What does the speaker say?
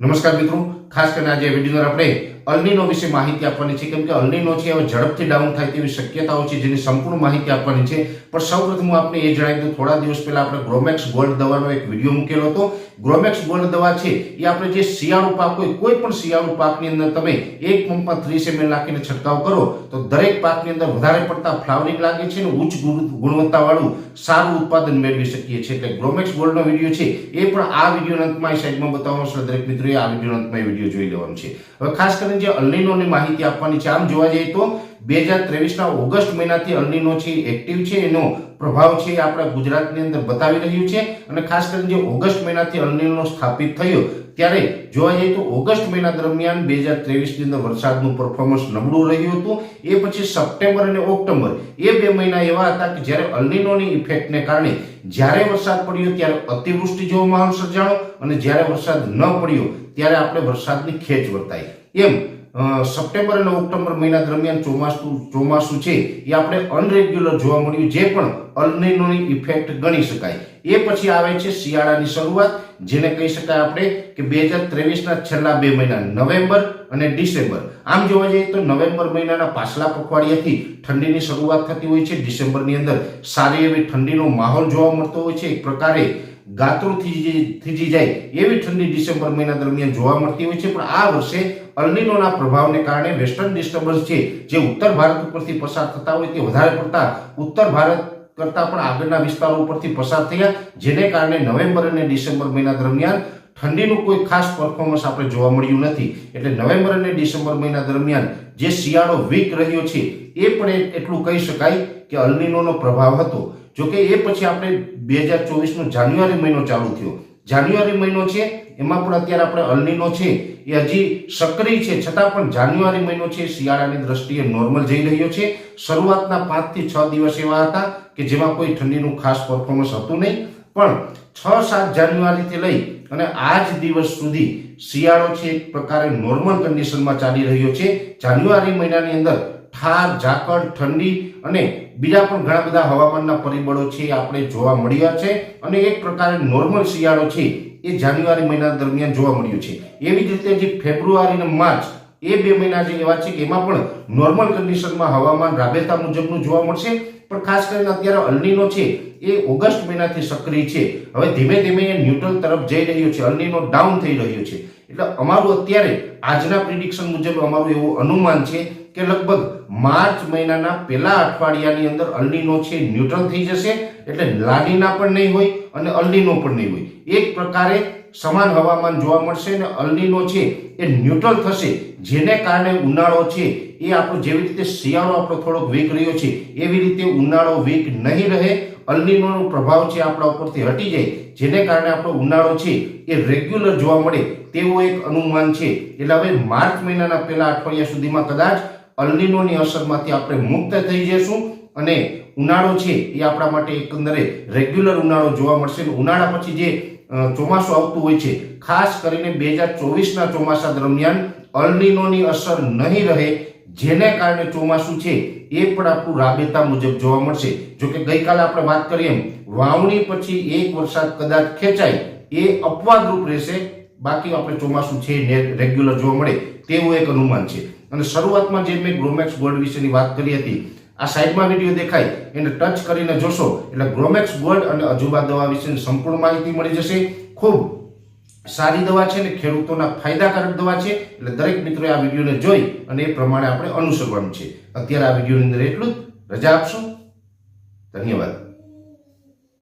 નમસ્કાર મિત્રો. ખાસ કરીને આજે વીડિયો આપણે અલ્નીનો વિશે માહિતી આપવાની છે. કેમ કે અલ્નિનો છે, હવે ઝડપથી ડાઉન થાય તેવી શક્યતાઓ છે જેની સંપૂર્ણ માહિતી આપવાની છે. પણ સૌપ્રથમ હું આપને એ જણાવી દઉં, થોડા દિવસ પહેલા આપણે ગ્રોમેક્સ ગોલ્ડ દવાનો એક વીડિયો મૂકેલો હતો. ગ્રોમેક્સ ગોલ્ડ દવા છે, એ આપણે જે શિયાળુ પાક હોય, કોઈ પણ શિયાળુ પાકની અંદર તમે એક પંપમાં ત્રીસ એમએલ નાખીને છંટકાવ કરો, તો દરેક પાકની અંદર વધારે પડતા ફ્લાવરિંગ લાગે છે અને ઉચ્ચ ગુણવત્તાવાળું સારું ઉત્પાદન મેળવી શકીએ છીએ. એટલે ગ્રોમેક્સ ગોલ્ડનો વીડિયો છે, એ પણ આ વિડીયોના અંતમાં એ સાઈડમાં બતાવવાનો છે. દરેક મિત્રોએ આ વિડીયોના અંતમાં એ વીડિયો જોઈ લેવાનો છે. હવે ખાસ કરીને જે અલ્નીનોની માહિતી આપવાની છે. આમ જોવા જઈએ તો બે હજાર ત્રેવીસના ઓગસ્ટ મહિનાથી અલ્નીનો છે એક્ટિવ છે. એનો પ્રભાવ છે એ આપણા ગુજરાતની અંદર બતાવી રહ્યું છે. અને ખાસ કરીને જે ઓગસ્ટ મહિનાથી અલ્નીનો સ્થાપિત થયો, ત્યારે જોવા જઈએ તો ઓગસ્ટ મહિના દરમિયાન બે હજાર ત્રેવીસની અંદર વરસાદનું પરફોર્મન્સ નબળું રહ્યું હતું. એ પછી સપ્ટેમ્બર અને ઓક્ટોબર, એ બે મહિના એવા હતા કે જ્યારે અલ્નીનોની ઇફેક્ટને કારણે જ્યારે વરસાદ પડ્યો ત્યારે અતિવૃષ્ટિ જેવો માહોલ સર્જાણો અને જ્યારે વરસાદ ન પડ્યો, ત્યારે આપણે વરસાદની ખેંચ વર્તાઈ. એમ સપ્ટેમ્બર અને ઓક્ટોબર મહિના દરમિયાન ચોમાસું ચોમાસું છે, એ આપણે અનરેગ્યુલર જોવા મળ્યું, જે પણ અલ્નીનોની ઇફેક્ટ ગણી શકાય. એ પછી આવે છે શિયાળાની શરૂઆત, જેને કહી શકાય આપણે કે બે હજાર ત્રેવીસના છેલ્લા બે મહિના, નવેમ્બર અને ડિસેમ્બર. આમ જોવા જઈએ તો નવેમ્બર મહિનાના પાછલા પખવાડિયાથી ઠંડીની શરૂઆત થતી હોય છે, ડિસેમ્બરની અંદર. સારી એવી ઠંડીનો માહોલ જોવા મળતો હોય છે, એક પ્રકારે ગાતરું થીજી જાય, એવી ઠંડી ડિસેમ્બર મહિના દરમિયાન જોવા મળતી હોય છે. પણ આ વર્ષે અલ્નિનોના પ્રભાવને કારણે વેસ્ટર્ન ડિસ્ટર્બન્સ છે, જે ઉત્તર ભારત ઉપરથી પસાર થતા હોય તે વધારે પડતા ઉત્તર ભારત કરતાં પણ આગળના વિસ્તારો ઉપરથી પસાર થયા, જેને કારણે નવેમ્બર અને ડિસેમ્બર મહિના દરમિયાન ઠંડીનું કોઈ ખાસ પરફોર્મન્સ આપણે જોવા મળ્યું નથી. એટલે નવેમ્બર અને ડિસેમ્બર મહિના દરમિયાન જે શિયાળો વીક રહ્યો છે, એ પણ એટલું કહી શકાય કે અલ્નિનોનો પ્રભાવ હતો. જોકે એ પછી આપણે બે હજાર ચોવીસનો જાન્યુઆરી મહિનો ચાલુ થયો. જાન્યુઆરી મહિનો છે, એમાં પણ અત્યારે આપણે અલનીનો છે, એ હજી સક્રિય છે, છતાં પણ જાન્યુઆરી મહિનો છે, શિયાળાની દ્રષ્ટિએ નોર્મલ જઈ રહ્યો છે. શરૂઆતના પાંચથી છ દિવસ એવા હતા કે જેમાં કોઈ ઠંડીનું ખાસ પરફોર્મન્સ હતું નહીં. પણ છ સાત જાન્યુઆરીથી લઈ અને આ જ દિવસ સુધી શિયાળો છે, એક પ્રકારે નોર્મલ કન્ડિશનમાં ચાલી રહ્યો છે. જાન્યુઆરી મહિનાની અંદર ઠાર ઝાકળ, ઠંડી અને બીજા પણ ઘણા બધા હવામાનના પરિબળો છે આપણે જોવા મળ્યા છે અને એક પ્રકારે નોર્મલ શિયાળો છે એ જાન્યુઆરી મહિના દરમિયાન જોવા મળ્યું છે. એવી જ રીતે જે ફેબ્રુઆરી અને માર્ચ એ બે મહિના જે એવા છે કે એમાં પણ નોર્મલ કન્ડિશનમાં હવામાન રાબેતા મુજબનું જોવા મળશે પણ ખાસ કરીને અત્યારે અલ્નીનો છે, એ ઓગસ્ટ મહિનાથી સક્રિય છે. હવે ધીમે ધીમે એ ન્યુટ્રલ તરફ જઈ રહ્યો છે અલ્નીનો ડાઉન થઈ રહ્યો છે. એટલે અમારું અત્યારે આજના પ્રિડિક્શન મુજબ અમારું એવું અનુમાન છે કે લગભગ માર્ચ મહિનાના પહેલા અઠવાડિયાની અંદર અલ્નીનો છે ન્યુટ્રલ થઈ જશે, એટલે લાનીના પણ નહીં હોય અને અલ્નીનો પણ નહીં હોય. એક પ્રકારે સમાન હવામાન જોવા મળશે અને અલ્લીનો છે એ ન્યુટ્રલ થશે. જેને કારણે ઉનાળો છે એ આપણો જેવી રીતે શિયાળો આપણો થોડોક વીક રહ્યો છે, એવી રીતે ઉનાળો વીક નહીં રહે. અલ્લીનોનો પ્રભાવ છે આપણા ઉપરથી હટી જાય. જેને કારણે આપણો ઉનાળો છે એ રેગ્યુલર જોવા મળે તેવું એક અનુમાન છે. એટલે હવે માર્ચ મહિનાના પહેલા અઠવાડિયા સુધીમાં કદાચ અલ્લીનોની અસરમાંથી આપણે મુક્ત થઈ જઈશું અને ઉનાળો છે એ આપણા માટે એકંદરે રેગ્યુલર ઉનાળો જોવા મળશે. ઉનાળા પછી જે ચોમાસું આવતું હોય છે. ખાસ કરીને બે હજાર ચોવીસના ચોમાસા દરમિયાન અલ્નીનોની અસર નહીં રહે, જેને કારણે ચોમાસું છે, એ પણ આપણું રાબેતા મુજબ જોવા મળશે. જો કે ગઈકાલે આપણે વાત કરીએ એમ, વાવણી પછી એક વરસાદ કદાચ ખેંચાય, એ અપવાદરૂપ રહેશે. બાકી આપણે ચોમાસું છે ને રેગ્યુલર જોવા મળે, તેવું એક અનુમાન છે. અને શરૂઆતમાં જે મેં ગ્રોમેક્સ ગોલ્ડ વિશેની વાત કરી હતી આ સાઈડમાં વીડિયો દેખાય. એને ટચ કરીને જોશો, એટલે ગ્રોમેક્સ ગોલ્ડ અને અજુબા દવા વિશેની સંપૂર્ણ માહિતી મળી જશે. ખૂબ સારી દવા છે ને ખેડૂતોના ફાયદાકારક દવા છે. એટલે દરેક મિત્રોએ આ વિડીયોને જોઈ અને એ પ્રમાણે આપણે અનુસરવાનું છે. અત્યારે આ વિડીયોની અંદર એટલું જ. રજા આપશો. ધન્યવાદ.